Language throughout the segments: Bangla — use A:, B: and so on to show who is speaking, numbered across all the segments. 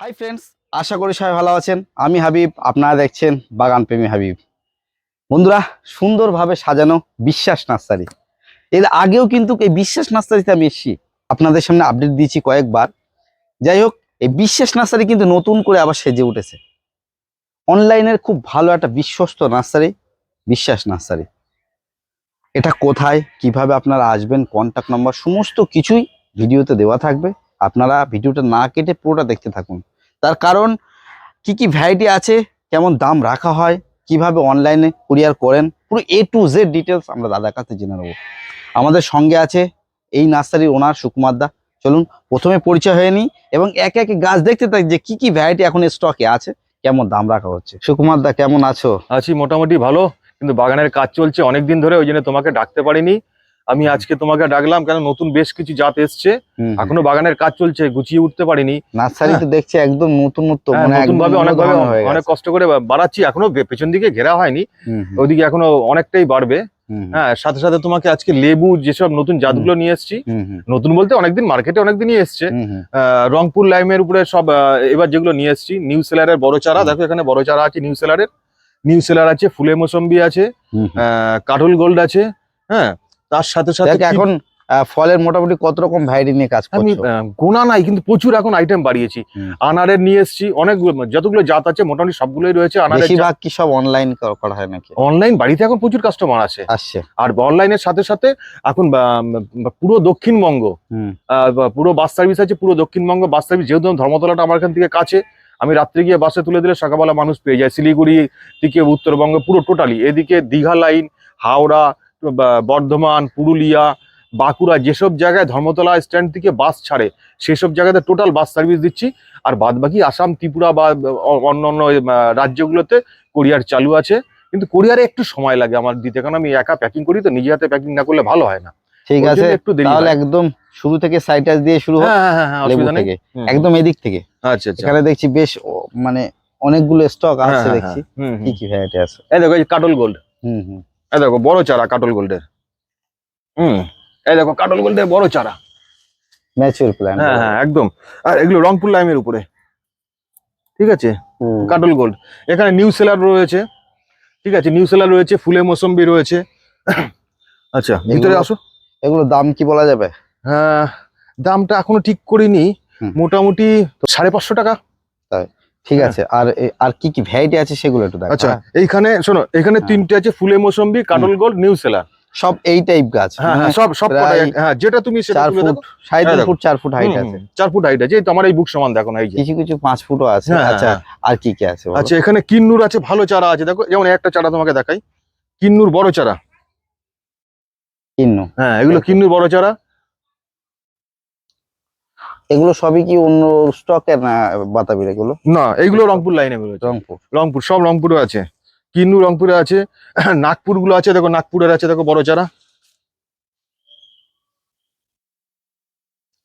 A: হাই ফ্রেন্ডস আশা করি সবাই ভালো আছেন। আমি হাবিব, আপনারা দেখছেন বাগান প্রেমী হাবিব। বন্ধুরা, সুন্দরভাবে সাজানো বিশ্বাস নার্সারি। এর আগেও কিন্তু এই বিশ্বাস নার্সারিতে আমি এসেছি। আপনাদের সামনে আপডেট দিয়েছি কয়েকবার। যাই হোক, এই বিশ্বাস নার্সারি কিন্তু নতুন করে আবার সেজে উঠেছে। অনলাইনের খুব ভালো একটা বিশ্বস্ত নার্সারি, বিশ্বাস নার্সারি। এটা কোথায়, কীভাবে আপনারা আসবেন কন্ট্যাক্ট নম্বর সমস্ত কিছুই ভিডিওতে দেওয়া থাকবে। আপনারা ভিডিওটা না কেটে পুরোটা দেখতে থাকুন। তার কারণ, কি কি ভ্যারাইটি আছে, কেমন দাম রাখা হয়, কীভাবে অনলাইনে কুরিয়ার করেন, পুরো এ টু জেড ডিটেলস আমরা দাদার কাছে জেনে নেব। আমাদের সঙ্গে আছে এই নার্সারির ওনার সুকুমার দা। চলুন, প্রথমে পরিচয় হয়ে এবং একে একে গাছ দেখতে থাকি যে কি কি ভ্যারাইটি এখন স্টকে আছে, কেমন দাম রাখা হচ্ছে। সুকুমার দা, কেমন আছো?
B: আছি মোটামুটি ভালো, কিন্তু বাগানের কাজ চলছে, অনেকদিন ধরে ওই জন্য তোমাকে ডাকতে পারিনি। আমি আজকে তোমাকে ডাকলাম কেন? নতুন বেশ কিছু জাত এসছে। এখনও বাগানের কাজ চলছে গুছিয়ে উঠতে পারিনি।
A: নার্সারি তো দেখছি একদম নতুনত্ব
B: হ্যাঁ,
A: মানে
B: নতুন ভাবে
A: অন্য
B: অনেকভাবে অনেক কষ্ট করে বাড়াচ্ছি এখনও পেছন দিকে ঘেরা হয়নি। ওইদিকে এখনও অনেকটাই বাড়বে। হ্যাঁ সাথে সাথে তোমাকে আজকে লেবু যেসব নতুন জাতগুলো নিয়ে এসেছি নতুন বলতে অনেকদিন মার্কেটে অনেকদিনই এসছে। রংপুর লাইমের উপরে সব এবার যেগুলো নিয়ে এসেছি নিউ সেলারের বড় চারা দেখো এখানে বড় চারা আছে নিউ সেলারের। নিউ সেলার আছে ফুলে মোসম্বি আছে কাটল গোল্ড আছে হ্যাঁ। তার সাথে সাথে
A: এখন আহ, ফলের মোটামুটি কত রকম ভ্যারাইটি নিয়ে কাজ
B: আমি
A: করছ?
B: গোনা নাই কিন্তু প্রচুর এখন আইটেম বাড়িয়েছি। আনারের নিয়ে এসেছি অনেকগুলো যতগুলো জাত আছে মোটামুটি সবগুলোই রয়েছে আনারের
A: বেশিরভাগ কি সব অনলাইন করা হয় নাকি?
B: অনলাইন বাড়িতে এখন প্রচুর কাস্টমার আছে।
A: আসছে।
B: আর অনলাইনের সাথে সাথে এখন পুরো দক্ষিণবঙ্গ
A: হুম।
B: আহ, পুরো বাস সার্ভিস আছে পুরো দক্ষিণবঙ্গ বাস সার্ভিস যেহেতু ধর্মতলাটা আমার এখান থেকে কাছে আমি রাত্রে গিয়ে বাসে তুলে দিলে সকালবেলা মানুষ পেয়ে যায়। শিলিগুড়ি থেকে উত্তরবঙ্গ পুরো টোটালি এদিকে দীঘা লাইন হাওড়া বর্ধমান পুরুলিয়া বাঁকুড়া যেসব জায়গায় ধর্মতলা স্ট্যান্ড থেকে বাস ছাড়ে সেসব জায়গাতে টোটাল বাস সার্ভিস দিচ্ছি। আর বাদবাকি আসাম ত্রিপুরা বা অন্য অন্য রাজ্যগুলোতে কোরিয়ার চালু আছে। কিন্তু কোরিয়ারে একটু সময় লাগে আমার দিতে কারণ আমি একা প্যাকিং করি তো নিজে হাতে প্যাকিং না করলে ভালো হয় না।
A: ঠিক আছে
B: একটু
A: তাহলে একদম শুরু থেকে সাইটাস দিয়ে শুরু
B: হ্যাঁ হ্যাঁ হ্যাঁ, হ্যাঁ
A: লেবু
B: অসুবিধা
A: থেকে। একদম এদিক থেকে।
B: আচ্ছা আচ্ছা।
A: এখানে দেখছি বেশ মানে অনেকগুলো স্টক
B: হ্যাঁ,
A: আছে
B: হ্যাঁ,
A: দেখছি। কি কি ভ্যারাইটি আছে?
B: এই দেখো কাটল গোল্ড
A: হুম হুম।
B: এই দেখো বড় চারা কাটল গোল্ডের। হুম এই দেখো কাটল গোল্ডের বড় চারা।
A: ম্যাচিউর প্ল্যান
B: হ্যাঁ হ্যাঁ একদম। আর এগুলো রংপুর লাইমের উপরে। ঠিক আছে? কাটল গোল্ড। এখানে নিউ সেলার রয়েছে। ঠিক আছে নিউ সেলার রয়েছে ফুলে মোসম্বি রয়েছে। আচ্ছা ভিতরে আসো।
A: এগুলো দাম কি বলা যাবে?
B: হ্যাঁ দামটা এখনও ঠিক করিনি। মোটামুটি সাড়ে পাঁচশো টাকা।
A: ঠিক
B: হ্যাঁ।
A: আছে আর আর কি কি ভ্যারাইটি আছে সেগুলো একটু দেখো।
B: আচ্ছা
A: হ্যাঁ?
B: এইখানে শোনো এখানে
A: হ্যাঁ।
B: তিনটে আছে ফুলে মোসম্বি কাটল গোল্ড নিউ সেলার।
A: সব এই টাইপ গাছ।
B: হ্যাঁ
A: মানে
B: সব সব হ্যাঁ যেটা তুমি সেটা
A: ফুট
B: দেখো।
A: সাড়ে তিন
B: হ্যাঁ, দেখো।
A: ফুট চার ফুট হাইট আছে।
B: হুম, চার ফুট হাইট আছে এই তো আমার এই বুক সমান দেখো না এই যে।
A: কিছু কিছু পাঁচ ফুটও আছে। আচ্ছা আর কি কি আছে
B: আচ্ছা এখানে কিন্নুর আছে ভালো চারা আছে দেখো যেমন একটা চারা তোমাকে দেখাই। কিন্নুর বড় চারা।
A: কিন্নু।
B: হ্যাঁ এগুলো কিন্নুর বড় চারা।
A: এগুলো সবই কি অন্য স্টকের না বাতাবির এগুলো?
B: না এগুলো রংপুর লাইনে
A: রংপুর।
B: রংপুর সব রংপুরে আছে। কিন্নু রংপুরে আছে নাগপুরগুলো আছে দেখো নাগপুরের আছে দেখো বড় চারা।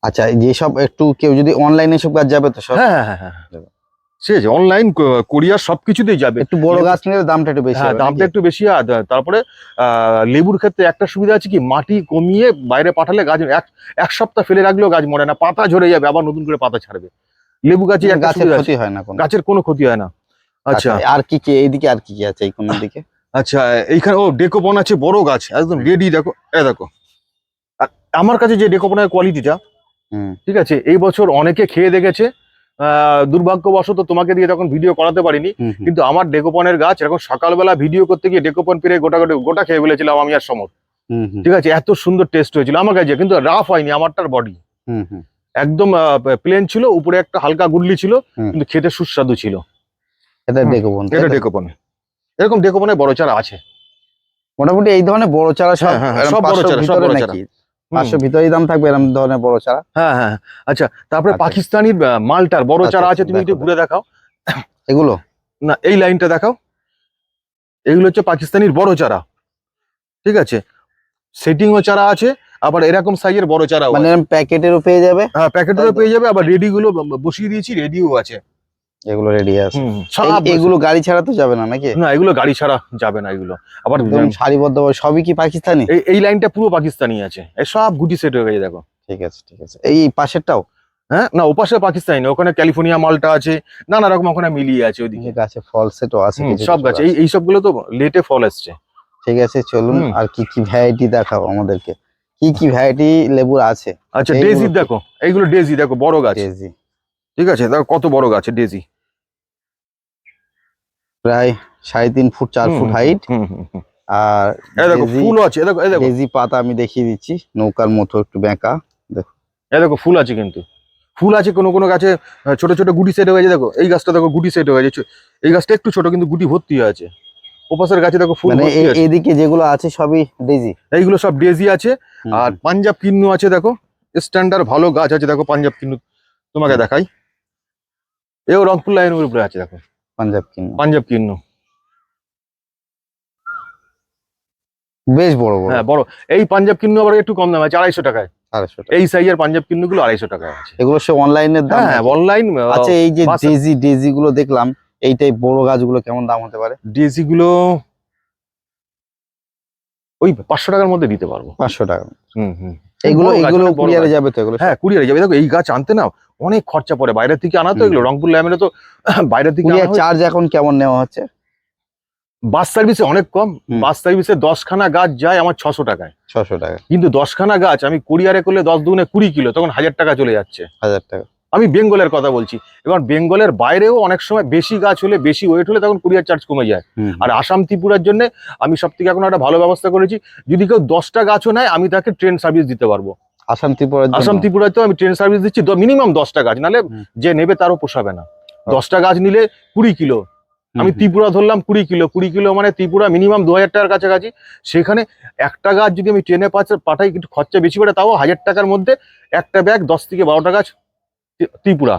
A: আচ্ছা যেসব একটু কেউ যদি অনলাইনে সব কাজ যাবে তো সব?
B: হ্যাঁ হ্যাঁ হ্যাঁ আছে অনলাইন কোরিয়ার সবকিছুতেই যাবে।
A: একটু বড় গাছ নিলে দামটা একটু বেশি
B: হ্যাঁ দামটা একটু বেশি আর তারপরে লেবুর ক্ষেত্রে একটা সুবিধা আছে কি মাটি কমিয়ে বাইরে পাঠালে গাছ এক এক সপ্তাহ ফেলে রাখলেও গাছ মরে না পাতা ঝরে যাবে আবার নতুন করে পাতা ছাড়বে। লেবু গাছে
A: গাছের ক্ষতি হয় না
B: গাছের কোনো ক্ষতি হয় না। আচ্ছা।
A: আচ্ছা আর কি কি এইদিকে আর কি কি আছে এই কোন দিকে?
B: আচ্ছা এইখানে ও ডেকোপন আছে বড় গাছ একদম রেডি দেখো এ দেখো। আমার কাছে যে ডেকোপনের কোয়ালিটিটা
A: হুম।
B: ঠিক আছে এই বছর অনেকে খেয়ে দেখেছে দুর্ভাগ্যবশত তোমাকে দিয়ে তখন ভিডিও করাতে পারিনি কিন্তু আমার ডেকোপনের গাছ এখন সকালবেলা ভিডিও করতে গিয়ে ডেকোপন পেরে গোটা গোটা গোটা খেয়ে ফেলেছিলাম আমি আর সমর। ঠিক আছে? এত সুন্দর টেস্ট হয়েছিল। আমার কাছে কিন্তু রাফ হয়নি আমারটার বডি। একদম প্লেন ছিল উপরে একটা হালকা গুডলি ছিল কিন্তু খেতে সুস্বাদু ছিল।
A: এটা
B: এটা ডেকোপনে। এরকম ডেকোপনে বড় চারা আছে।
A: মোটামুটি এই ধরনের বড় চারা সব
B: হ্যাঁ, হ্যাঁ, হ্যাঁ, সব বড় চারা, সব বড় চারা।
A: পাঁচশো ভিতরেই দাম থাকবে এরকম ধরনের বড় চারা।
B: হ্যাঁ হ্যাঁ আচ্ছা তারপরে
A: আচ্ছা।
B: পাকিস্তানির মালটার বড়
A: আচ্ছা,
B: চারা আছে
A: আচ্ছা,
B: তুমি একটু ঘুরে দেখাও।
A: এগুলো?
B: না এই লাইনটা দেখাও। এগুলো হচ্ছে পাকিস্তানির বড় চারা। ঠিক আছে? সেটিংও চারা আছে আবার এরকম সাইজের বড় চারা
A: মানে প্যাকেটেরও পেয়ে যাবে?
B: হ্যাঁ প্যাকেটেরও পেয়ে যাবে আবার রেডি গুলো বসিয়ে দিয়েছি রেডিও আছে।
A: এগুলো রেডি আছে। এগুলো গাড়ি ছাড়া তো যাবে না নাকি?
B: না এগুলো গাড়ি ছাড়া যাবে না এগুলো। আবার
A: সারিবদ্ধ সবই কি পাকিস্তানি?
B: এই লাইনটা পুরো পাকিস্তানি আছে। এই সব গুটি সেট হয়ে গেছে দেখো।
A: ঠিক আছে ঠিক আছে। এই পাশেরটাও?
B: হ্যাঁ না ওপাশে পাকিস্তানি। না ওখানে ক্যালিফোর্নিয়া মালটা আছে। নানা রকম ওখানে মিলিয়ে আছে ওইদিকে
A: গাছে ফল সেটও আছে
B: সব গাছ এই এই সবগুলো তো লেটে ফল আসছে
A: ঠিক আছে চলুন আর কি কি ভ্যারাইটি দেখাও আমাদেরকে। কি কি ভ্যারাইটি লেবুর আছে?
B: আচ্ছা ডেজি দেখো। এইগুলো ডেজি দেখো বড় গাছ।
A: কেজি
B: ঠিক আছে দেখো কত বড় গাছ ডেজি
A: প্রায় সাড়ে তিন ফুট চার ফুট হাইট আর
B: দেখো ফুল আছে দেখো দেখো।
A: ডেজি পাতা আমি দেখিয়ে দিচ্ছি নৌকার মতো একটু বেঁকা
B: এই দেখো ফুল আছে কিন্তু। ফুল আছে কোনো কোনো গাছে ছোট ছোট গুটি সেট হয়ে গেছে দেখো এই গাছটা দেখো গুটি সেট হয়ে গেছে এই গাছটা একটু ছোট কিন্তু গুটি ভর্তি আছে। ওপাশের গাছে দেখো ফুল
A: মানে এ- এদিকে যেগুলো আছে সবই ডেজি
B: এইগুলো সব ডেজি আছে। আর পাঞ্জাব কিন্নু আছে দেখো স্ট্যান্ডার্ড ভালো গাছ আছে দেখো পাঞ্জাব কিন্নু। তোমাকে দেখাই। এও রংপুর লাইনের উপরে আছে দেখো।
A: পাঞ্জাব কিং
B: পাঞ্জাব কিন্নু।
A: বেশ বড় বড়।
B: হ্যাঁ বড়। এই পাঞ্জাব কিন্নু আবার একটু কম দাম আছে আড়াইশো টাকায়।
A: আড়াইশো টাকা।
B: এই সাইজের পাঞ্জাব কিন্নু গুলো আড়াইশো টাকায় আছে।
A: এগুলো সব অনলাইনের দাম?
B: হ্যাঁ অনলাইন
A: আচ্ছা এই যে ডেজি ডেজি গুলো দেখলাম এইটাই বড় গাছগুলো কেমন দাম হতে পারে?
B: ডেজি গুলো ওই পাঁচশো টাকার মধ্যে দিতে পারব।
A: পাঁচশো টাকা
B: হুম হুম।
A: এগুলো
B: গাছ,
A: এগুলো কুরিয়ারে যাবে তো এগুলো
B: হ্যাঁ কুরিয়ারে যাবে। দেখো এই গাছ আনতে না অনেক খরচা পড়ে। বাইরের থেকে আনা তো। এগুলো রংপুর ল্যামেরে তো বাইরে থেকে
A: চার্জ এখন কেমন নেওয়া হচ্ছে?
B: বাস সার্ভিসে অনেক কম। বাস সার্ভিসে দশখানা গাছ যায় আমার ছশো টাকায়।
A: ছশো টাকা।
B: কিন্তু দশখানা গাছ আমি কুরিয়ারে করলে দশ দুগুণে কুড়ি কিলো তখন হাজার টাকা চলে যাচ্ছে।
A: হাজার টাকা।
B: আমি বেঙ্গলের কথা বলছি। এবার বেঙ্গলের বাইরেও অনেক সময় বেশি গাছ হলে বেশি ওয়েট হলে তখন কুরিয়ার চার্জ কমে যায়। আর আসাম ত্রিপুরার জন্য আমি সব থেকে এখন একটা ভালো ব্যবস্থা করেছি যদি কেউ দশটা গাছও নেয় আমি তাকে ট্রেন সার্ভিস দিতে পারব।
A: আসাম ত্রিপুরার জন্য?
B: আসাম ত্রিপুরাতেও আমি ট্রেন সার্ভিস দিচ্ছি মিনিমাম দশটা গাছ নালে যে নেবে তারও পোষাবে না। দশটা গাছ নিলে কুড়ি কিলো। আমি ত্রিপুরা ধরলাম কুড়ি কিলো। কুড়ি কিলো মানে ত্রিপুরা মিনিমাম দু হাজার টাকার কাছাকাছি। সেখানে একটা গাছ যদি আমি ট্রেনে পাঠাই একটু খরচা বেশি পড়ে তাও হাজার টাকার মধ্যে একটা ব্যাগ দশ থেকে বারোটা গাছ ত্রিপুরা।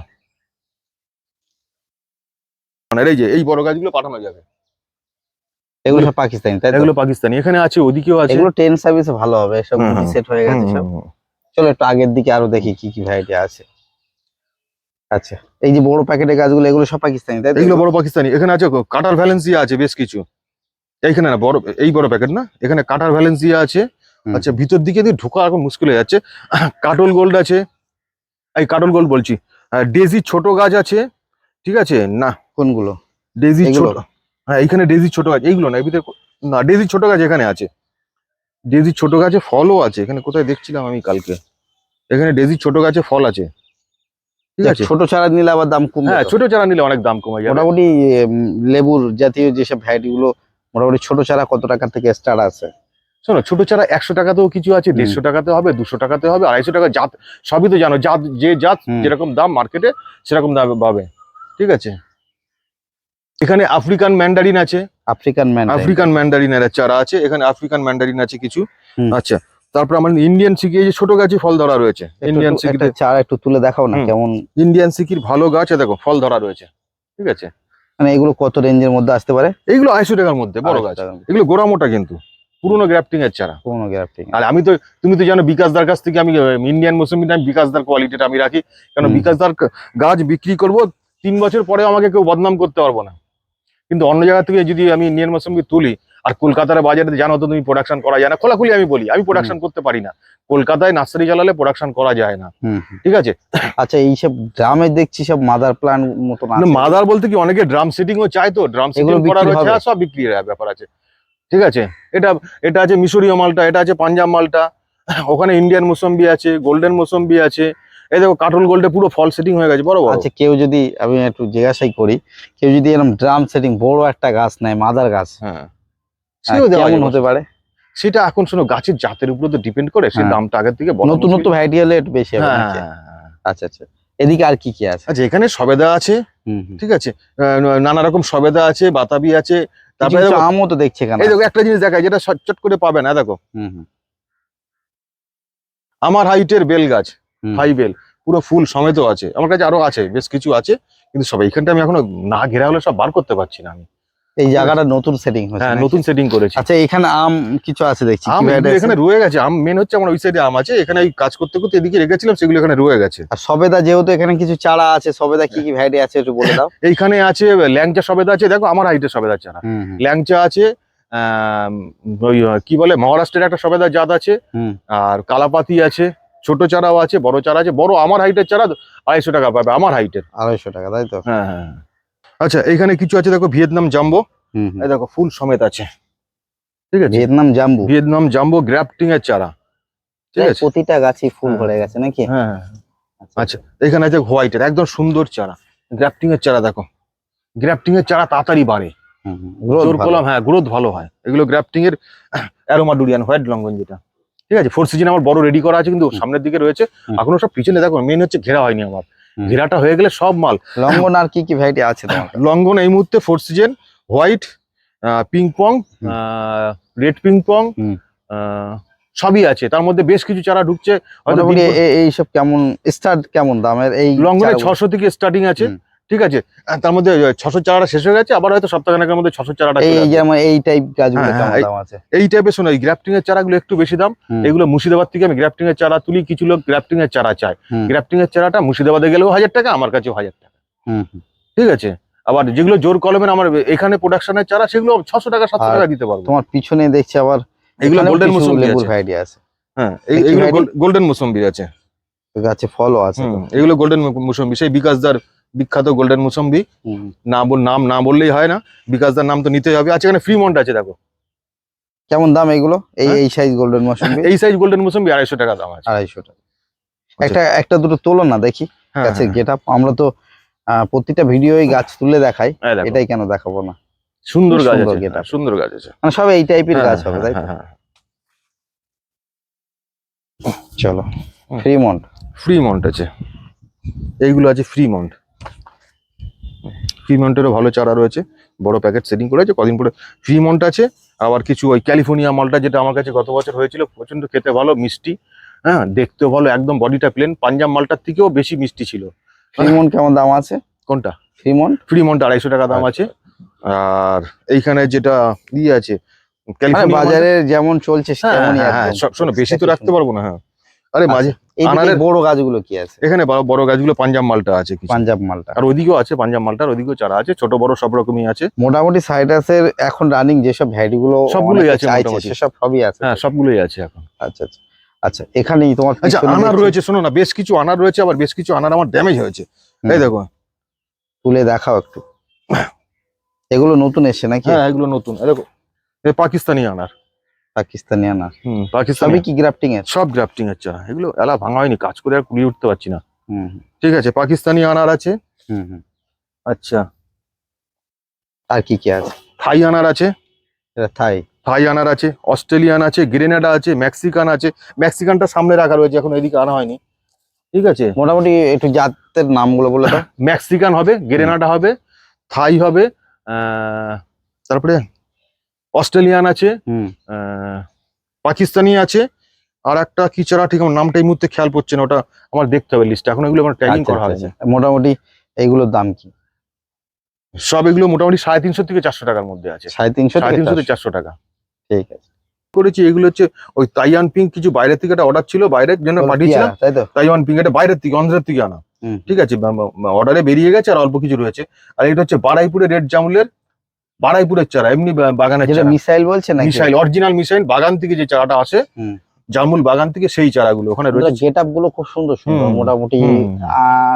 B: মানে এই যে এই বড় গাছগুলো পাঠানো যাবে।
A: এগুলো সব পাকিস্তানি তাই তো?
B: এগুলো পাকিস্তানি। এখানে আছে ওদিকেও আছে।
A: এগুলো ট্রেন সার্ভিসে ভালো হবে সব সেট হয়ে গেছে সব। চলো একটু আগের দিকে আরও দেখি কি কি ভ্যারাইটি আছে। আচ্ছা এই যে বড় প্যাকেটের গাছগুলো এগুলো সব পাকিস্তানি তাই?
B: এগুলো বড় পাকিস্তানি। এখানে আছে কাটার ভ্যালেন্সিয়া আছে বেশ কিছু। এইখানে না বড় এই বড় প্যাকেট না? এখানে কাটার ভ্যালেন্সিয়া আছে। আচ্ছা ভিতর দিকে দিয়ে ঢোকা এখন মুশকিল হয়ে যাচ্ছে। কাটল গোল্ড আছে। এই কাটল গোল্ড বলছি। ডেজি ছোট গাছ আছে। ঠিক আছে? না।
A: কোনগুলো?
B: ডেজি ছোট হ্যাঁ এখানে ডেজি ছোট গাছ। এইগুলো না এর ভিতরে না ডেজি ছোট গাছ এখানে আছে। ডেজি ছোট গাছে ফলও আছে। এখানে কোথায় দেখছিলাম আমি কালকে? এখানে ডেজি ছোট গাছে ফল আছে। ঠিক আছে?
A: ছোট চারা নিলে আবার দাম কমবে
B: হ্যাঁ ছোট চারা নিলে অনেক দাম কমে যাবে।
A: মোটামুটি লেবুর জাতীয় যেসব ভ্যারাইটি গুলো মোটামুটি ছোট চারা কত টাকা থেকে স্টার্ট আছে?
B: শোনো ছোট চারা একশো টাকাতেও কিছু আছে দেড়শো টাকাতে হবে দুশো টাকাতে হবে আড়াইশো টাকা জাত সবই তো জানো জাত যে জাত যেরকম দাম মার্কেটে সেরকম দাম পাবে। ঠিক আছে? এখানে আফ্রিকান ম্যান্ডারিন আছে।
A: আফ্রিকান
B: আফ্রিকান ম্যান্ডারিনের চারা আছে এখানে আফ্রিকান ম্যান্ডারিন আছে কিছু। আচ্ছা তারপর আমার ইন্ডিয়ান সিকি এই যে ছোট গাছে ফল ধরা রয়েছে ইন্ডিয়ান সিকিতে।
A: চারা একটু তুলে দেখাও না। কেমন।
B: ইন্ডিয়ান সিকির ভালো গাছ দেখো ফল ধরা রয়েছে ঠিক আছে?
A: মানে এগুলো কত রেঞ্জের মধ্যে আসতে পারে?
B: এইগুলো আড়াইশো টাকার মধ্যে বড় গাছ। এগুলো গোড়া মোটা কিন্তু পুরোনো গ্রাফটিং এর চারা।
A: কোনো গ্রাফটিং।
B: আর আমি তো তুমি তো জানো বিকাশদার কাছ থেকে আমি ইন্ডিয়ান মৌসুমিটা আমি বিকাশদার কোয়ালিটিটা আমি রাখি। কারণ। বিকাশদার গাছ বিক্রি করব তিন বছর পরে আমাকে কেউ বদনাম করতে পারব না। কিন্তু অন্য জায়গা থেকে যদি আমি ইন্ডিয়ান মৌসুমি তুলি আর কলকাতার বাজারে জানো তো তুমি প্রোডাকশন করা যায় না খোলাখুলি আমি বলি আমি প্রোডাকশন করতে পারি না। কলকাতায় নার্সারি চালালে প্রোডাকশন করা যায় না। ঠিক আছে?
A: আচ্ছা এইসব ড্রামে দেখছি সব মাদার প্ল্যান মতো
B: মাদার বলতে কি অনেকে ড্রাম সেটিং ও চায় তো ড্রাম সেটিং করা
A: বিক্রি
B: রয়েছে সব বিক্রির ব্যাপার আছে। ঠিক আছে? এটা এটা আছে মিশরীয় মালটা এটা আছে পাঞ্জাব মালটা। ওখানে ইন্ডিয়ান মোসম্বি আছে গোল্ডেন মোসম্বি আছে। এই দেখো কাটল গোল্ডে পুরো ফল সেটিং হয়ে গেছে বড় বড়।
A: আচ্ছা কেউ যদি আমি একটু জিজ্ঞাসাই করি কেউ যদি এরকম ড্রাম সেটিং বড় একটা গাছ নেয় মাদার গাছ
B: হ্যাঁ।
A: কেমন হতে পারে?
B: সেটা এখন শোনো গাছের জাতের উপর তো ডিপেন্ড করে সেই
A: হ্যাঁ।
B: দামটা আগের থেকে
A: নতুন নতুন। ভ্যারাইটি হলে একটু বেশি হবে
B: হ্যাঁ।
A: আচ্ছা আচ্ছা। এদিকে আর কি কি আছে?
B: আচ্ছা এখানে সবেদা আছে। ঠিক আছে। নানা রকম সবেদা আছে বাতাবি আছে তারপরে
A: আমও তো দেখছি এখানে।
B: এই দেখো একটা জিনিস দেখায় যেটা চট করে পাবে না দেখো।
A: হুম হুম।
B: আমার হাইটের বেল গাছ। হাই বেল পুরো ফুল সমেত আছে। আমার কাছে আরও আছে বেশ কিছু আছে কিন্তু সব এইখানটা আমি এখনও না ঘেরা হলে সব বার করতে পারছি না আমি।
A: এই জায়গাটা নতুন সেটিং হচ্ছে
B: হ্যাঁ নতুন সেটিং করেছি।
A: আচ্ছা এখানে আম কিছু আছে দেখছি
B: আম? এখানে রয়ে গেছে। আম মেন হচ্ছে আমার ওই সাইডে আম আছে এখানে এই কাজ করতে করতে এদিকে রেখেছিলাম সেগুলো এখানে রয়ে গেছে।
A: আর সবেদা যেহেতু এখানে কিছু চারা আছে সবেদা কি কি ভ্যারাইটি আছে একটু বলে দাও।
B: এইখানে আছে ল্যাংচা সবেদা আছে দেখো আমার হাইটের সবেদা চারা। ল্যাংচা আছে ওই আহ, কি বলে মহারাষ্ট্রের একটা সবেদা জাত আছে আর কালাপাতি আছে ছোট চারাও আছে বড় চারা আছে বড় আমার হাইটের চারা আড়াইশো টাকা পাবে আমার হাইটের
A: আড়াইশো টাকা তাই তো?
B: হ্যাঁ হ্যাঁ। আচ্ছা এখানে কিছু আছে দেখো ভিয়েতনাম জাম্বো। এই দেখো ফুল সমেত আছে। ঠিক আছে?
A: ভিয়েতনাম জাম্বু?
B: ভিয়েতনাম জাম্বো গ্রাফটিং এর চারা। ঠিক আছে?
A: প্রতিটা গাছই ফুল
B: হ্যাঁ।
A: ভরে গেছে নাকি?
B: হ্যাঁ হ্যাঁ। আচ্ছা। এখানে আছে হোয়াইটের একদম সুন্দর চারা। গ্রাফটিং এর চারা দেখো। গ্রাফটিং এর চারা তাড়াতাড়ি বাড়ে।
A: হুম,
B: জোর। কলম হ্যাঁ গ্রোথ ভালো হয়। এগুলো গ্রাফটিং এর অ্যারোমা ডুরিয়ান হোয়াইট লঙ্গন যেটা। ঠিক আছে? ফোর সিজন আমার বড় রেডি করা আছে কিন্তু সামনের দিকে রয়েছে। এখনও সব পিছনে দেখো মেন হচ্ছে ঘেরা হয়নি আমার। ঘেরাটা হয়ে গেলে সব মাল।
A: লঙ্ঘন আর কি কি ভ্যারাইটি আছে
B: লঙ্গন এই মুহূর্তে four season white ping pong red ping pong সবই আছে। তার মধ্যে বেশ কিছু চারা ঢুকছে।
A: এইসব কেমন স্টার্ট কেমন দামের? এই
B: লঙ্গনে ছশো থেকে স্টার্টিং আছে। ঠিক আছে? তার মধ্যে ছশো চারাটা শেষ হয়ে গেছে আবার হয়তো সপ্তাহখানেকের মধ্যে ছশো চারাটা
A: এই। যেমন এই টাইপ গাছগুলো
B: হ্যাঁ, হ্যাঁ,
A: আছে?
B: এই টাইপের শোনো গ্রাফটিং এর চারাগুলো একটু বেশি দাম। এগুলো মুর্শিদাবাদ থেকে আমি গ্রাফটিং এর চারা তুলি কিছু লোক গ্রাফটিং এর চারা চায়। গ্রাফটিং এর চারাটা মুর্শিদাবাদে গেলেও হাজার টাকা আমার কাছেও হাজার টাকা। ঠিক আছে? আবার যেগুলো জোর কলমের আমার এখানে প্রোডাকশনের চারা সেগুলো ছশো টাকা সাতশো টাকা দিতে পারব।
A: তোমার পিছনে দেখছি আবার
B: এগুলো গোল্ডেন আছে।
A: ভ্যারাইটি আছে।
B: হ্যাঁ
A: variety?
B: গোল্ডেন মুসম্বি আছে।
A: গাছে ফলও আছে
B: এগুলো গোল্ডেন মুসম্বি সেই বিকাশদার বিখ্যাত গোল্ডেন মুসম্বি। না বল নাম না বললেই হয় না বিকাশদার নাম তো নিতেই হবে। আচ্ছা এখানে ফ্রিমন্ট আছে দেখো।
A: কেমন দাম এগুলো? এই
B: হ্যাঁ?
A: এই সাইজ গোল্ডেন মৌসুমি
B: এই সাইজ গোল্ডেন মুসম্বি আড়াইশো টাকা দাম আছে।
A: আড়াইশো টাকা। একটা একটা দুটো তোলো না দেখি।
B: হ্যাঁ,
A: গাছের
B: হ্যাঁ,
A: গেট আপ। আমরা তো আহ, প্রতিটা ভিডিওই গাছ তুলে দেখাই।
B: হ্যাঁ,
A: এটাই কেন দেখাবো না?
B: সুন্দর গাছ আছে। হ্যাঁ, সুন্দর গাছ আছে।
A: মানে সব এই টাইপের
B: হ্যাঁ,
A: গাছ হবে
B: হ্যাঁ,
A: তাই তো?
B: হ্যাঁ, হ্যাঁ।
A: চলো
B: হুম।
A: ফ্রিমন্ট
B: ফ্রিমন্ট আছে। এইগুলো আছে ফ্রিমন্ট ফ্রিমন্টেরও ভালো চারা রয়েছে। বড় প্যাকেট সেটিং করেছে কদিন পরে ফ্রিমন্ট আছে আবার কিছু ওই ক্যালিফোর্নিয়া মালটা যেটা আমার কাছে গত বছর হয়েছিল প্রচণ্ড খেতে ভালো মিষ্টি হ্যাঁ দেখতেও ভালো একদম বডিটা প্লেন পাঞ্জাব মালটার থেকেও বেশি মিষ্টি ছিল।
A: ফ্রিমন্ট কেমন দাম আছে?
B: কোনটা?
A: ফ্রিমন্ট
B: ফ্রিমন্ট আড়াইশো টাকা দাম আছে। আর এইখানে যেটা ইয়ে আছে
A: মানে বাজারে যেমন চলছে
B: হ্যাঁ, হ্যাঁ, হ্যাঁ, শোনো বেশি তো রাখতে পারব না হ্যাঁ। আরে মাঝে আনারের-
A: বড় গাছগুলো কি আছে?
B: এখানে বড় বড় গাছগুলো পাঞ্জাব মালটা আছে
A: পাঞ্জাব মালটা।
B: আর ওদিকেও আছে পাঞ্জাব মালটার ওদিকেও চারা আছে ছোট বড় সব রকমই আছে।
A: মোটামুটি সাইটাসের এখন রানিং যেসব ভ্যারাইটি গুলো
B: সবগুলোই আছে।
A: সেসব সবই আছে।
B: হ্যাঁ সবগুলোই আছে এখন।
A: আচ্ছা আচ্ছা। আচ্ছা এখানেই তোমার
B: আচ্ছা আনার রয়েছে শোনো না বেশ কিছু আনার রয়েছে আবার বেশ কিছু আনার আমার ড্যামেজ হয়েছে। এই দেখো।
A: তুলে দেখাও একটু। এগুলো নতুন এসছে নাকি?
B: হ্যাঁ এগুলো নতুন। দেখো পাকিস্তানি আনার।
A: পাকিস্তানি আনার
B: হুম পাকিস্তানি
A: কি গ্রাফটিং এর
B: সব গ্রাফটিং এর চারা এগুলো এলা ভাঙা হয়নি কাজ করে আর কুড়িয়ে উঠতে পারছি না।
A: হুম
B: ঠিক আছে পাকিস্তানি আনার আছে।
A: হুম হুম।
B: আচ্ছা।
A: আর কি কি আছে?
B: থাই আনার আছে।
A: থাই।
B: থাই আনার আছে অস্ট্রেলিয়ান আছে গ্রেনাডা আছে মেক্সিকান আছে। মেক্সিকানটা সামনে রাখা রয়েছে এখন এদিকে আনা হয়নি। ঠিক আছে?
A: মোটামুটি একটু জাতের নামগুলো বলে দাও।
B: মেক্সিকান হবে গ্রেনাডা হবে থাই হবে তারপরে অস্ট্রেলিয়ান আছে পাকিস্তানি আছে আর একটা কি চারা ঠিক আমার নামটা এই মুহূর্তে খেয়াল পড়ছে না ওটা আমার দেখতে হবে লিস্ট এখন এগুলো আমার ট্যাগিং
A: আচ্ছা,
B: করা
A: আচ্ছা,
B: হয়েছে
A: আচ্ছা। মোটামুটি এইগুলোর দাম কি?
B: সব এগুলো মোটামুটি সাড়ে তিনশো থেকে চারশো টাকার মধ্যে আছে।
A: সাড়ে তিনশো
B: সাড়ে তিনশো থেকে
A: চারশো।
B: টাকা।
A: ঠিক আছে।
B: করেছি এগুলো হচ্ছে ওই তাইওয়ান পিঙ্ক কিছু বাইরের থেকে একটা অর্ডার ছিল বাইরের জন্য পাঠিয়েছিলাম।
A: তাই তো?
B: তাইওয়ান পিঙ্ক এটা বাইরের থেকে অন্ধ্রের থেকে আনা। ঠিক আছে অর্ডারে বেরিয়ে গেছে আর অল্প কিছু রয়েছে। আর এটা হচ্ছে বারাইপুরের রেড জামুলের বারাইপুরের চারা এমনি বাগানের
A: যেটা
B: চারা।
A: মিসাইল বলছে না
B: মিসাইল অরিজিনাল মিসাইল বাগান থেকে যে চারাটা আসে। জামুল বাগান থেকে সেই চারাগুলো ওখানে রয়েছে।
A: গেট আপগুলো খুব সুন্দর সুন্দর মোটামুটি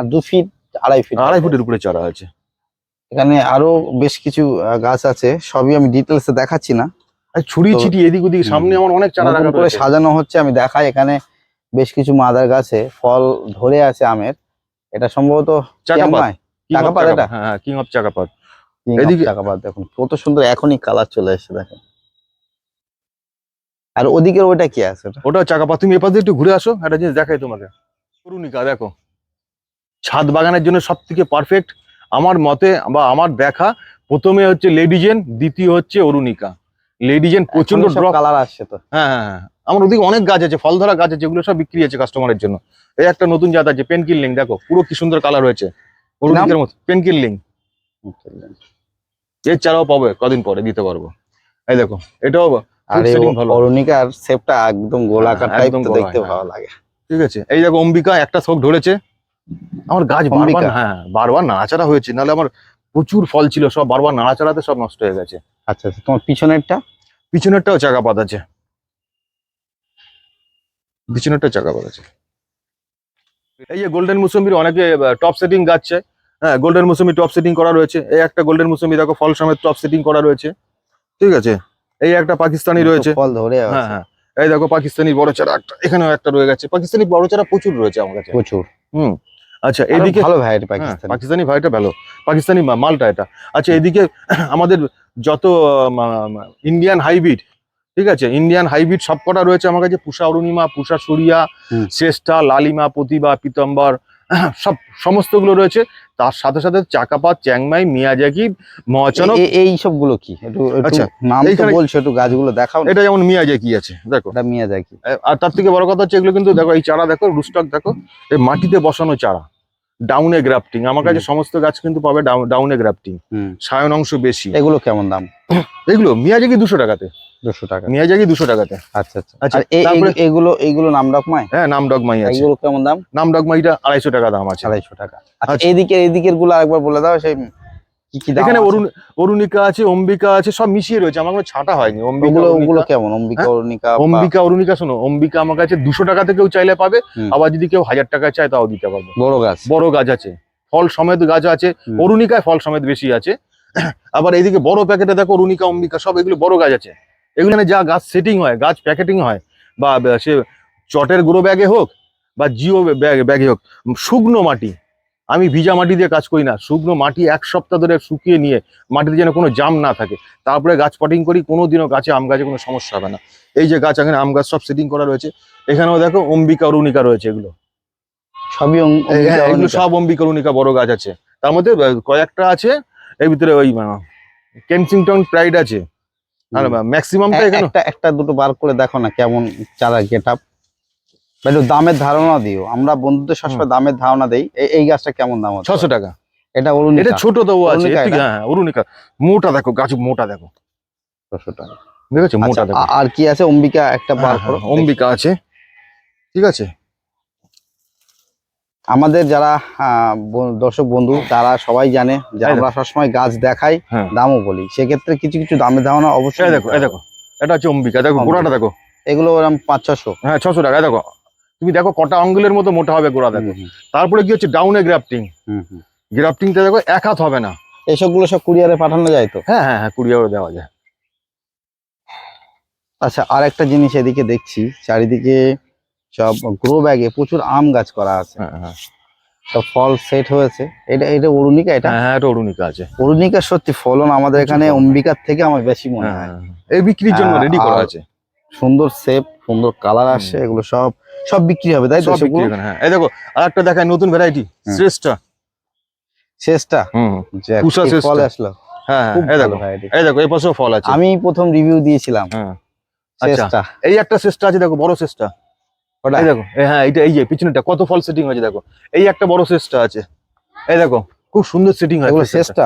A: দু ফিট আড়াই ফিট
B: আড়াই ফুটের উপরে চারা আছে।
A: এখানে আরও বেশ কিছু গাছ আছে সবই আমি ডিটেলসে দেখাচ্ছি না।
B: ছড়িয়ে
A: তো-
B: এদিক ওদিক সামনে আমার অনেক চারা রাখা
A: করে সাজানো হচ্ছে আমি দেখাই। এখানে বেশ কিছু মাদার গাছে ফল ধরে আছে আমের। এটা সম্ভবত
B: চাকাপাত
A: চাকাপাত এটা?
B: হ্যাঁ কিং অফ চাকাপাত। এদিকে-
A: চাকাপাত দেখুন কত সুন্দর এখনই কালার চলে এসেছে দেখেন। আর ওদিকের ওইটা কি আছে ওটা?
B: ওটা চাকাপাত তুমি এপাশ দিয়ে একটু ঘুরে আসো একটা জিনিস দেখাই তোমাকে অরুণিকা দেখো। ছাদ বাগানের জন্য সব থেকে পারফেক্ট আমার মতে বা আমার দেখা প্রথমে হচ্ছে লেডিজেন দ্বিতীয় হচ্ছে অরুণিকা। লেডিজেন প্রচণ্ড ড্রপ
A: কালার আসছে তো।
B: হ্যাঁ হ্যাঁ হ্যাঁ। আমার ওদিকে অনেক গাছ আছে ফল ধরা গাছ আছে যেগুলো সব বিক্রি আছে কাস্টমারের জন্য। এই একটা নতুন জাত আছে পেনকিল লিং দেখো। পুরো কি সুন্দর কালার হয়েছে অরুণিকার মতো এর চারাও পাবে কদিন পরে দিতে পারব। এই দেখো এটাও
A: আর। অরুণিকার শেপটা একদম গোলাকার
B: হ্যাঁ,
A: টাইপ দেখতে
B: হ্যাঁ।
A: ভালো লাগে।
B: ঠিক আছে এই দেখো অম্বিকা একটা শোক ধরেছে। আমার গাছ বারবার? হ্যাঁ বারবার নাড়াচাড়া হয়েছে নাহলে আমার প্রচুর ফল ছিল সব বারবার নাড়াচাড়াতে সব নষ্ট হয়ে গেছে।
A: আচ্ছা আচ্ছা তোমার পিছনেরটা?
B: পিছনেরটাও আছে। পিছনেরটাও চাকাপাত আছে। এই যে গোল্ডেন মুসম্বির অনেকে টপ সেটিং গাচ্ছে। হ্যাঁ গোল্ডেন মুসম্বি টপ সেটিং করা রয়েছে। এই একটা গোল্ডেন মুসম্বি দেখো ফল সমেত টপ সেটিং করা রয়েছে। ঠিক আছে? এই একটা পাকিস্তানি রয়েছে।
A: ফল ধরে
B: হ্যাঁ হ্যাঁ। এই দেখো পাকিস্তানি বড় চারা একটা এখানেও একটা রয়ে গেছে। পাকিস্তানি বড় চারা প্রচুর রয়েছে আমার কাছে।
A: প্রচুর।
B: হুম। আচ্ছা
A: এদিকে ভালো ভ্যারাইটি
B: হ্যাঁ,
A: পাকিস্তান।
B: পাকিস্তানি ভাইটা ভালো। পাকিস্তানি মালটা এটা। আচ্ছা এদিকে আমাদের যত ইন্ডিয়ান হাইব্রিড ঠিক আছে? ইন্ডিয়ান হাইব্রিড সব কটা রয়েছে আমার কাছে। পুষা অরুণিমা পুষা সরিয়া। শ্রেষ্ঠা লালিমা প্রতিভা পিতম্বর সব সমস্তগুলো রয়েছে। তার সাথে সাথে চাকাপাত চ্যাংমাই মিয়াজাকি মহাচনক।
A: এ- এই সবগুলো কি? একটু
B: আচ্ছা,
A: নাম তো বলছো একটু গাছগুলো দেখাও
B: এটা যেমন মিয়াজাকি আছে দেখো।
A: ওটা মিয়া যায়
B: আর তার থেকে বড় কথা হচ্ছে এগুলো কিন্তু দেখো এই চারা দেখো রুস্টক দেখো এই মাটিতে বসানো চারা। ডাউনে গ্রাফটিং। আমার কাছে সমস্ত গাছ কিন্তু পাবে ডাউনে গ্রাফটিং। সায়ন অংশ বেশি।
A: এগুলো কেমন দাম?
B: এগুলো মিয়াজাকি দুশো টাকাতে।
A: দুশো টাকা।
B: মিয়াজাকি দুশো টাকাতে?
A: আচ্ছা আচ্ছা।
B: আচ্ছা, তারপরে-
A: এগুলো এগুলো নাম ডকমাই
B: হ্যাঁ আছে।
A: এগুলো কেমন দাম?
B: আড়াইশো টাকা দাম আছে।
A: আড়াইশো টাকা। আচ্ছা
B: আচ্ছা।
A: এইদিকে গুলো আরেকবার বলে দাও সেই কি কি
B: এখানে অরুণ অরুণিকা আছে অম্বিকা আছে সব মিশিয়ে রয়েছে। আমার কোনো ছাটা হয়নি। অম্বিকা
A: ওগুলো কেমন? অম্বিকা
B: হ্যাঁ?
A: অরুণিকা
B: অম্বিকা অরুণিকা শোনো অম্বিকা আমার কাছে দুশো টাকাতে কেউ চাইলে পাবে। আবার যদি কেউ হাজার টাকা চায় তাও দিতে পারব।
A: বড় গাছ।
B: বড় গাছ আছে। ফল সমেত গাছ আছে। অরুণিকায় ফল সমেত বেশি আছে। আবার এইদিকে বড় প্যাকেটে দেখো অরুণিকা অম্বিকা সব এগুলো বড় গাছ আছে। এগুলো যা গাছ সেটিং হয় গাছ প্যাকেটিং হয় বা সে চটের গুঁড়ো ব্যাগে হোক বা জিও ব্যাগ ব্যাগে হোক শুকনো মাটি আমি ভিজা মাটি দিয়ে কাজ করি না শুকনো মাটি এক সপ্তাহ ধরে শুকিয়ে নিয়ে মাটিতে যেন কোনো জাম না থাকে তারপরে গাছ পটিং করি কোনো দিনও গাছে আম গাছে কোনো সমস্যা হবে না এই যে গাছ এখানে আম গাছ সব সেটিং করা রয়েছে এখানেও দেখো অম্বিকা অরুণিকা রয়েছে এগুলো
A: সবই অম্বিকা,
B: হ্যাঁ,
A: অরুণিকা।
B: সব অম্বিকরণিকা বড় গাছ আছে তার মধ্যে কয়েকটা আছে এর ভিতরে ওই কেনসিংটন প্রাইড আছে। ম্যাক্সিমামটা এখানে
A: একটা একটা দুটো বার করে দেখো না কেমন চারা গেট আপ একটু দামের ধারণা দিও। আমরা বন্ধুদের সবসময় দামের ধারণা দেই। এই গাছটা কেমন দাম হচ্ছে
B: ছশো টাকা।
A: এটা
B: এটা ছোট তবু আছে
A: অরুণিকা
B: হ্যাঁ অরুণিকা। মোটা দেখো গাছ মোটা দেখো।
A: ছশো টাকা।
B: দেখেছ? মোটা
A: আচ্ছা,
B: দেখো।
A: আর কি আছে? অম্বিকা একটা বার
B: হ্যাঁ,
A: করো।
B: হ্যাঁ, অম্বিকা আছে। ঠিক আছে?
A: আমাদের যারা দর্শক বন্ধু তারা সবাই জানে যে আমরা সবসময় গাছ দেখাই
B: হ্যাঁ।
A: দামও বলি। সেক্ষেত্রে কিছু কিছু ধারণা
B: এই
A: অবশ্যই
B: দেখো দেখো। এটা হচ্ছে অম্বিকা দেখো। গোড়াটা দেখো।
A: এগুলো ওরকম পাঁচ ছশো।
B: হ্যাঁ ছশো টাকা দেখো। তুমি দেখো কটা আঙ্গুলের মতো মোটা হবে গোড়া দেখো। তারপরে কি হচ্ছে? ডাউনে গ্রাফটিং।
A: হুম, হুম।
B: গ্রাফটিংটা দেখো এক হাত হবে না।
A: এসবগুলো সব কুরিয়ারে পাঠানো যায় তো?
B: হ্যাঁ হ্যাঁ হ্যাঁ কুড়িয়াও দেওয়া যায়।
A: আচ্ছা আর একটা জিনিস এদিকে দেখছি চারিদিকে সব গ্রো ব্যাগে প্রচুর আম গাছ করা আছে।
B: হ্যাঁ হ্যাঁ।
A: সব ফল সেট হয়েছে। এটা এটা অরুণিকা এটা?
B: হ্যাঁ হ্যাঁ এটা অরুণিকা আছে।
A: অরুণিকার সত্যি ফলন আমাদের এখানে অম্বিকার থেকে আমার বেশি মনে হয়
B: এই বিক্রির জন্য রেডি করা আছে।
A: সুন্দর শেপ সুন্দর কালার আসছে এগুলো সব সব বিক্রি হবে তাই তো
B: সব বিক্রি হ্যাঁ। এই দেখো আর একটা দেখায় নতুন ভ্যারাইটি। শ্রেষ্ঠা।
A: শেষটা
B: হুম
A: ফল আসলো?
B: হ্যাঁ এই দেখো। এই দেখো এই পাশেও ফল আছে।
A: আমি প্রথম রিভিউ দিয়েছিলাম।
B: হ্যাঁ। আচ্ছা। এই একটা শ্রেষ্ঠা আছে দেখো বড় শ্রেষ্ঠা।
A: ওটা
B: দেখো হ্যাঁ এইটা এই যে পিছনেটা কত ফল সেটিং হয়েছে দেখো। এই একটা বড় শ্রেষ্ঠা আছে। এই দেখো খুব সুন্দর সেটিং হয়
A: এগুলো শেষটা।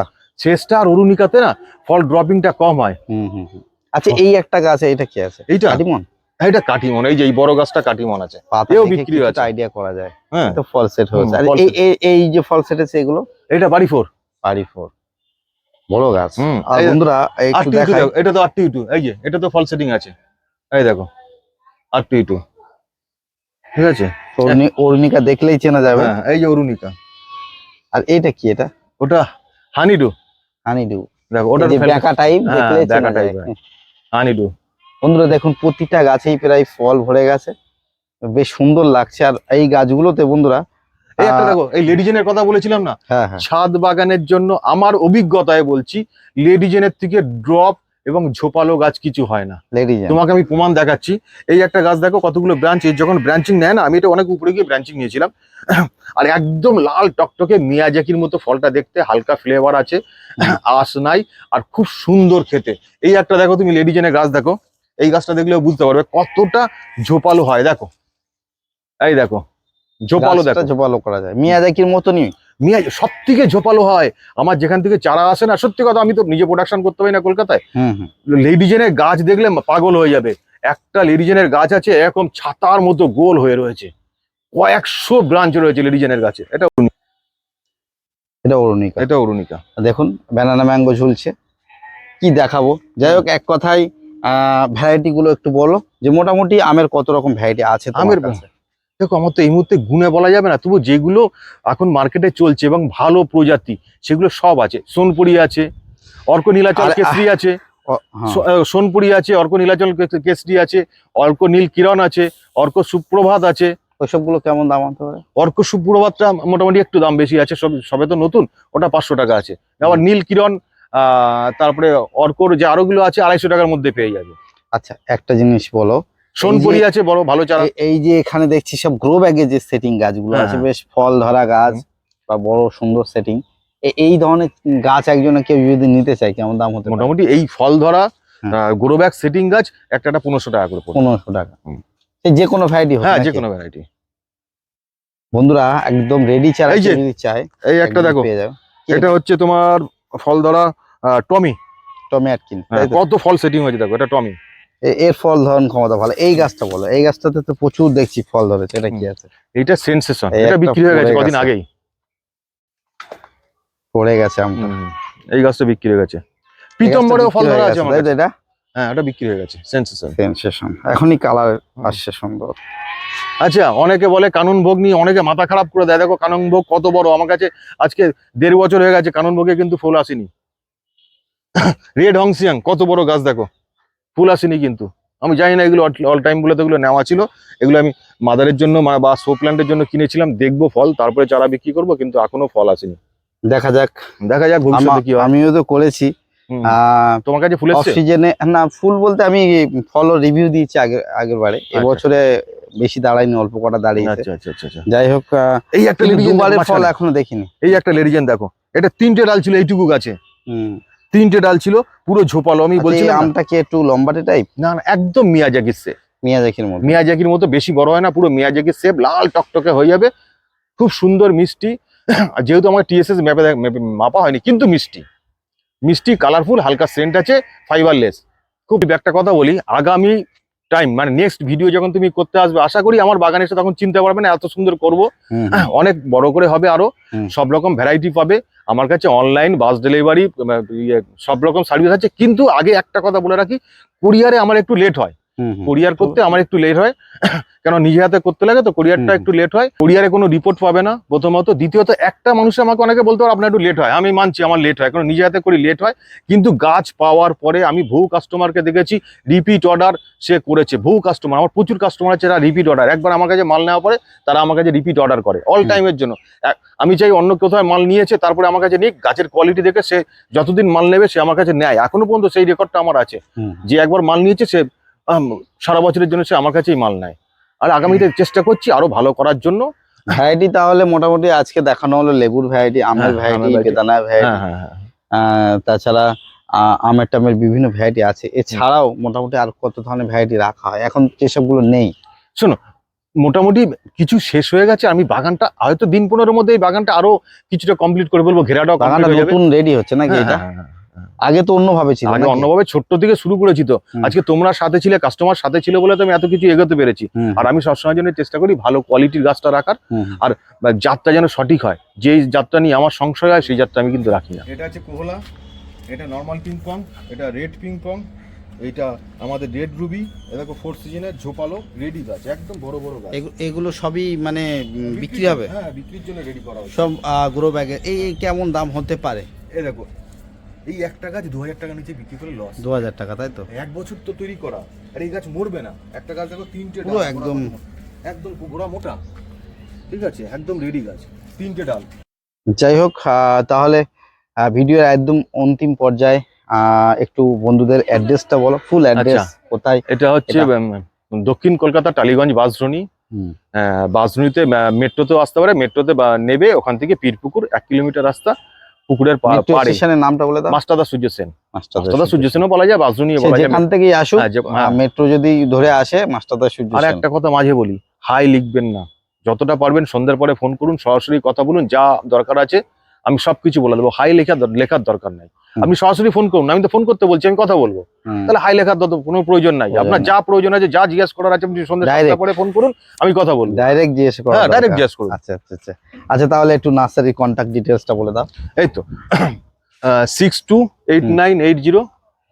B: আর অরুণিকাতে না ফল ড্রপিংটা কম হয়।
A: হুম হুম। আচ্ছা এই একটা গাছ এটা কি আছে?
B: এইটা?
A: কাটিমন?
B: হ্যাঁ, এটা কাটিমন এই যে এই বড় গাছটা কাটিমন আছে।
A: পাতা
B: এও
A: দেখে
B: বিক্রি আছে।
A: আইডিয়া করা যায়।
B: হ্যাঁ।
A: তো ফল সেট হয়েছে। আর এই এই- এই যে ফল সেট আছে এগুলো?
B: এটা বাড়ি ফোর।
A: বাড়ি ফোর। বড় গাছ।
B: হুম,
A: আর বন্ধুরা একটু দেখাই।
B: দেখো এটা তো আর টু টু এই যে এটা তো ফল সেটিং আছে। এই দেখো আর টু টু ঠিক আছে?
A: অরুণি- অরুণিকা দেখলেই চেনা যাবে।
B: হ্যাঁ এই যে অরুণিকা।
A: আর এটা কি এটা?
B: ওটা হানিডু।
A: হানিডু।
B: দেখো
A: ওটা
B: ওটা
A: ব্যাকা টাইপ
B: হ্যাঁ,
A: দেখলেই চেনা
B: ব্যাকা হানিডু।
A: বন্ধুরা দেখুন প্রতিটা গাছেই প্রায় ফল ভরে গেছে। বেশ সুন্দর লাগছে। আর এই গাছগুলোতে বন্ধুরা
B: এই একটা দেখো এই লেডিজেনের কথা বলেছিলাম না?
A: হ্যাঁ হ্যাঁ।
B: ছাদ বাগানের জন্য আমার অভিজ্ঞতায় বলছি লেডিজেনের থেকে ড্রপ এবং ঝোপালো গাছ কিছু হয় না। তোমাকে আমি প্রমাণ দেখাচ্ছি। এই একটা গাছ দেখো কতগুলো ব্রাঞ্চ যখন ব্রাঞ্চিং নেয় না আমি এটা অনেক উপরে গিয়ে ব্রাঞ্চিং নিয়েছিলাম। আর একদম লাল টকটকে মিয়াজাকির মতো ফলটা দেখতে হালকা ফ্লেভার আছে আঁশ নাই আর খুব সুন্দর খেতে। এই একটা দেখো তুমি লেডিজেনের গাছ দেখো। এই গাছটা দেখলেও বুঝতে পারবে কতটা ঝোপালো হয় দেখো। এই দেখো ঝোপালো দেখো।
A: ঝোপালো করা যায়। মিয়াজাকির মতনই।
B: মিয়া সব থেকে ঝোপালো হয়। আমার যেখান থেকে চারা আসে না সত্যি কথা আমি তো নিজে প্রোডাকশন করতে পারি না কলকাতায়।
A: হুম হুম।
B: লেডিজেনের গাছ দেখলে পাগল হয়ে যাবে। একটা লেডিজেনের গাছ আছে এরকম ছাতার মতো গোল হয়ে রয়েছে। কয়েকশো ব্রাঞ্চ রয়েছে লেডিজেনের গাছে। এটা
A: এটা অরুণিকা।
B: এটা অরুণিকা।
A: দেখুন ব্যানানা ম্যাঙ্গো ঝুলছে। কি দেখাবো? যাই হোক এক কথায় ভ্যারাইটি গুলো একটু বলো যে মোটামুটি আমের কত রকম ভ্যারাইটি আছে
B: আমের-
A: কাছে?
B: দেখো আমার তো এই মুহূর্তে গুণে বলা যাবে না তবু যেগুলো এখন মার্কেটে চলছে এবং ভালো প্রজাতি সেগুলো সব আছে। সোনপুরি আছে অর্ক নীলাচল কেশরি আছে
A: হ্যাঁ।
B: সোনপুরি আছে অর্ক নীলাচল কেশরি আছে অর্ক নীল কিরণ আছে অর্ক সুপ্রভাত আছে।
A: ওইসবগুলো কেমন দাম হতে পারে?
B: অর্ক সুপ্রভাতটা মোটামুটি একটু দাম বেশি আছে সব সবে তো নতুন ওটা পাঁচশো টাকা আছে। আবার নীল কিরণ তারপরে অর্কর যে আরোগুলো আছে আড়াইশো টাকার মধ্যে পেয়ে যাবে।
A: আচ্ছা একটা জিনিস বলো
B: সোনপুরি আছে বড় ভালো চারা।
A: এই যে এখানে দেখছি সব গ্রো ব্যাগে যে সেটিং গাছগুলো আছে
B: হ্যাঁ।
A: বেশ ফল ধরা গাছ বা বড় সুন্দর সেটিং এই ধরনের গাছ একজনে কেউ যদি নিতে চায় কেমন দাম হতে
B: মোটামুটি এই ফল ধরা। গ্রো ব্যাগ সেটিং গাছ একটা একটা পনেরোশো টাকা করে
A: পনেরোশো টাকা। যে কোনো ভ্যারাইটি
B: হ্যাঁ যে কোনো ভ্যারাইটি
A: বন্ধুরা একদম রেডি চারা
B: এই যে,
A: চায়
B: এই একটা দেখো এটা হচ্ছে তোমার ফল ধরা টমি।
A: টমি অ্যাটকিন
B: হ্যাঁ, কত ফল সেটিং হয়েছে দেখো এটা টমি।
A: এর ফল ধরন ক্ষমতা ভালো। এই গাছটা বলো এই গাছটাতে তো প্রচুর দেখছি ফল ধরেছে এটা কি আছে?
B: এইটা সেন্সেশন এটা বিক্রি হয়ে গেছে কদিন। আগেই।
A: পড়ে গেছে আমটা।
B: এই গাছটা বিক্রি হয়ে গেছে। পিতম্বরেও ফল ধরা আছে
A: তাই এটা?
B: হ্যাঁ এটা বিক্রি হয়ে গেছে সেন্সেশন
A: সেনসেশন এখনই কালার আসছে সুন্দর।
B: আচ্ছা অনেকে বলে কানুন ভোগ নিয়ে অনেকে মাথা খারাপ করে দেয়। দেখো কানুন ভোগ কত বড়। আমার কাছে আজকে দেড় বছর হয়ে গেছে কানুন ভোগে কিন্তু ফুল আসেনি। রেড হংসিয়াং কত বড় গাছ দেখো। ফুল আসেনি কিন্তু। আমি জানি না এগুলো অল টাইম বলে তো এগুলো নেওয়া ছিল। এগুলো আমি মাদারের জন্য বা শো প্ল্যান্টের জন্য কিনেছিলাম দেখব ফল তারপরে চারা বিক্রি করব কিন্তু এখনও ফল আসেনি।
A: দেখা যাক।
B: দেখা যাক ভবিষ্যতে কি
A: আমিও তো করেছি।
B: তোমার কাছে ফুল
A: অফ সিজনে না ফুল বলতে আমি ফল রিভিউ দিয়েছি আগের আগের বারে এবছরে বেশি দাঁড়ায়নি অল্প কটা দাঁড়িয়েছে।
B: আচ্ছা আচ্ছা আচ্ছা আচ্ছা।
A: যাই হোক
B: এই একটা
A: ফল এখনও দেখিনি।
B: এই একটা লেডিজেন দেখো। এটা তিনটে ডাল ছিল এইটুকু গাছে।
A: হুম।
B: তিনটে ডাল ছিল পুরো ঝোপালো। আমি বলছি
A: আমটা কি একটু লম্বাটে টাইপ
B: না না একদম মিয়াজাকির সে
A: মিয়াজাকির মতো।
B: মিয়াজাকির মতো বেশি বড় হয় না পুরো মিয়াজাকির সেপ লাল টকটকে হয়ে যাবে। খুব সুন্দর মিষ্টি। আর যেহেতু আমার টিএসএস ম্যাপে মাপা হয়নি কিন্তু মিষ্টি। মিষ্টি কালারফুল হালকা সেন্ট আছে ফাইবারলেস খুব একটা কথা বলি আগামী টাইম মানে নেক্সট ভিডিও যখন তুমি করতে আসবে আশা করি আমার বাগানে এসে তখন চিনতে পারবে না এত সুন্দর করব। অনেক বড় করে হবে
A: আরও।
B: সব রকম ভ্যারাইটি পাবে। আমার কাছে অনলাইন বাস ডেলিভারি সব রকম সার্ভিস আছে। কিন্তু আগে একটা কথা বলে রাখি কুরিয়ারে আমার একটু লেট হয়। কোরিয়ার করতে আমার একটু লেট হয়। কেন নিজে হাতে করতে লাগে তো কোরিয়ারটা একটু লেট হয়। কোরিয়ারে কোনো রিপোর্ট পাবে না প্রথমত। দ্বিতীয়ত একটা মানুষ আমাকে অনেকে বলতে পারে আপনার একটু লেট হয়। আমি মানছি আমার লেট হয় কারণ নিজে হাতে করি লেট হয়। কিন্তু গাছ পাওয়ার পরে আমি বহু কাস্টমারকে দেখেছি রিপিট অর্ডার সে করেছে। বহু কাস্টমার আমার প্রচুর কাস্টমার আছে যারা রিপিট অর্ডার একবার আমার কাছে মাল নেওয়ার পরে তারা আমার কাছে রিপিট অর্ডার করে অল। টাইমের জন্য। আমি চাই অন্য কোথাও মাল নিয়েছে তারপরে আমার কাছে নিক গাছের কোয়ালিটি দেখে সে যতদিন মাল নেবে সে আমার কাছে নেয়। এখনও পর্যন্ত সেই রেকর্ডটা আমার আছে। যে একবার মাল নিয়েছে সে সারা বছরের জন্য সে আমার কাছেই মাল নেয়। আর আগামীতে চেষ্টা করছি আরও ভালো করার জন্য।
A: ভ্যারাইটি তাহলে মোটামুটি আজকে দেখানো হলো লেবুর ভ্যারাইটি আমের ভ্যারাইটি বেদানা ভ্যারাইটি তাছাড়া আমের টামের বিভিন্ন ভ্যারাইটি আছে। এছাড়াও মোটামুটি আর কত ধরনের ভ্যারাইটি রাখা হয়? এখন যেসবগুলো নেই।
B: শোনো মোটামুটি কিছু শেষ হয়ে গেছে। আমি বাগানটা হয়তো দিন পনেরোর মধ্যে এই বাগানটা আরও কিছুটা কমপ্লিট করে বলব। ঘেরাটাও
A: বাগানটা নতুন রেডি হচ্ছে নাকি
B: হ্যাঁ,
A: এটা?
B: হ্যাঁ, হ্যাঁ।
A: আগে তো অন্যভাবে ছিল
B: আগে অন্যভাবে ছোট্ট থেকে শুরু করেছি তো। আজকে তোমরা সাথে ছিলে কাস্টমার সাথে ছিল বলে তো আমি এত কিছু এগোতে পেরেছি। আর আমি সবসময় জন্য চেষ্টা করি ভালো কোয়ালিটির গাছটা রাখার। আর জাতটা যেন সঠিক হয় যেই জাতটা নিয়ে আমার সংশয় হয় সেই জাতটা আমি কিন্তু রাখি না। এটা আছে কোহলা এটা নর্মাল পিং পং এটা রেড পিং পং এটা আমাদের রেড রুবি এটা দেখো ফোর্থ সিজনের ঝোপালো রেডি গাছ একদম বড় বড় গাছ।
A: এগুলো সবই মানে বিক্রি হবে?
B: হ্যাঁ বিক্রির জন্য রেডি করা হয়েছে।
A: সব গ্রো ব্যাগে এই এই কেমন দাম হতে পারে?
B: এই দেখো এই একটা গাছ দু হাজার টাকা নিচে বিক্রি করে লস
A: দু হাজার টাকা তাই তো?
B: এক বছর তো তৈরি করা। আর এই গাছ মরবে না। একটা গাছ দেখো তিনটে
A: পুরো
B: ডাল,
A: একদম
B: একদম গোড়া মোটা। ঠিক আছে একদম রেডি গাছ। তিনটে ডাল।
A: যাই হোক তাহলে ভিডিওর একদম অন্তিম পর্যায়ে একটু বন্ধুদের অ্যাড্রেসটা বলো। ফুল অ্যাড্রেস কোথায়?
B: এটা হচ্ছে দক্ষিণ কলকাতা টালিগঞ্জ বাসরণী বাসরণীতে মেট্রোতেও আসতে পারে। মেট্রোতে বা নেবে ওখান থেকে পীরপুকুর এক কিলোমিটার রাস্তা। পুকুরের
A: মেট্রো
B: পাড়ে।
A: নামটা বলে দাও।
B: মাস্টারদা সূর্য সেন।
A: মাস্টারদা
B: সূর্য সেনও বলা যায়
A: সে
B: বলা যায়।
A: যেখান থেকেই আসুক
B: হ্যাঁ, হ্যাঁ।
A: মেট্রো যদি ধরে আসে মাস্টারদা সূর্য
B: আর একটা কথা মাঝে বলি হাই লিখবেন না। যতটা পারবেন সন্ধ্যার পরে ফোন করুন সরাসরি কথা বলুন যা দরকার আছে আমি সবকিছু বলে দেবো। হাই লেখা লেখার দরকার নাই। আপনি সরাসরি ফোন করুন আমি তো ফোন করতে বলছি আমি কথা বলব। তাহলে হাই লেখার কোনো প্রয়োজন নাই। আপনার যা প্রয়োজন আছে যা জিজ্ঞেস করার আছে আপনি সন্ধ্যা পরে ফোন করুন আমি কথা বলব।
A: ডাইরেক্ট জিজ্ঞেস করো
B: হ্যাঁ ডাইরেক্ট জিজ্ঞেস করুন।
A: আচ্ছা আচ্ছা আচ্ছা। আচ্ছা তাহলে একটু নার্সারি কন্ট্যাক্ট ডিটেলসটা বলে দাও।
B: এই তো six two eight nine eight zero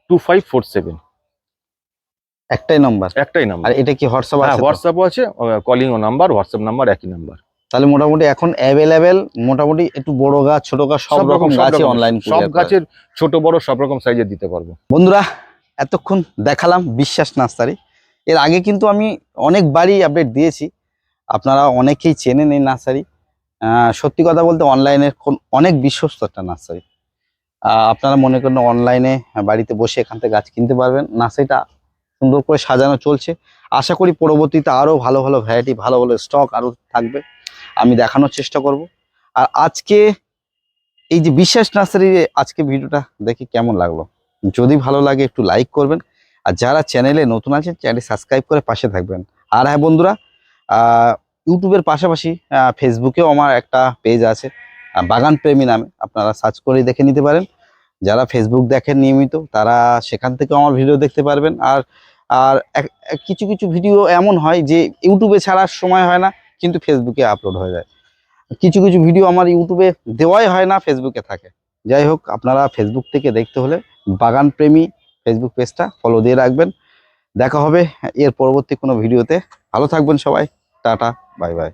B: two five four seven
A: একটাই নাম্বার
B: একটাই নাম্বার
A: আর এটা কি হোয়াটসঅ্যাপ
B: হ্যাঁ
A: আছে?
B: হোয়াটসঅ্যাপও আছে কলিং ও নাম্বার হোয়াটসঅ্যাপ নাম্বার একই নাম্বার
A: তাহলে মোটামুটি এখন অ্যাভেলেবেল মোটামুটি একটু বড় গাছ ছোট গাছ সব রকম গাছই অনলাইন
B: সব গাছের ছোট বড় সব রকম সাইজের দিতে পারব।
A: বন্ধুরা এতক্ষণ দেখালাম বিশ্বাস নার্সারি। এর আগে কিন্তু আমি অনেকবারই আপডেট দিয়েছি। আপনারা অনেকেই চেনেন এই নার্সারি। সত্যি কথা বলতে অনলাইনের অনেক বিশ্বস্ত একটা নার্সারি। আপনারা মনে করেন অনলাইনে বাড়িতে বসে এখান থেকে গাছ কিনতে পারবেন। নার্সারিটা সুন্দর করে সাজানো চলছে। আশা করি পরবর্তীতে আরও ভালো ভালো ভ্যারাইটি ভালো ভালো স্টক আরও থাকবে। আমি দেখানোর চেষ্টা করব। আর আজকে এই যে বিশ্বাস নার্সারির আজকে ভিডিওটা দেখে কেমন লাগল? যদি ভালো লাগে একটু লাইক করবেন। আর যারা চ্যানেলে নতুন আছেন চ্যানেল সাবস্ক্রাইব করে পাশে থাকবেন। আর হ্যাঁ বন্ধুরা ইউটিউবের পাশাপাশি ফেসবুকেও আমার একটা পেজ আছে বাগান প্রেমী নামে। আপনারা সার্চ করে দেখে নিতে পারেন। যারা ফেসবুক দেখেন নিয়মিত, তারা সেখান থেকেও আমার ভিডিও দেখতে পারবেন। আর আর কিছু কিছু ভিডিও এমন হয় যে ইউটিউবে ছাড়ার সময় হয় না। কিন্তু ফেসবুকে আপলোড হয়ে যায়। কিছু কিছু ভিডিও আমার ইউটিউবে দেওয়াই হয় না ফেসবুকে থাকে। যাই হোক, আপনারা ফেসবুক থেকে দেখতে হলে বাগান প্রেমী ফেসবুক পেজটা ফলো দিয়ে রাখবেন। দেখা হবে এর পরবর্তী কোনো ভিডিওতে ভালো থাকবেন সবাই। Tata bye bye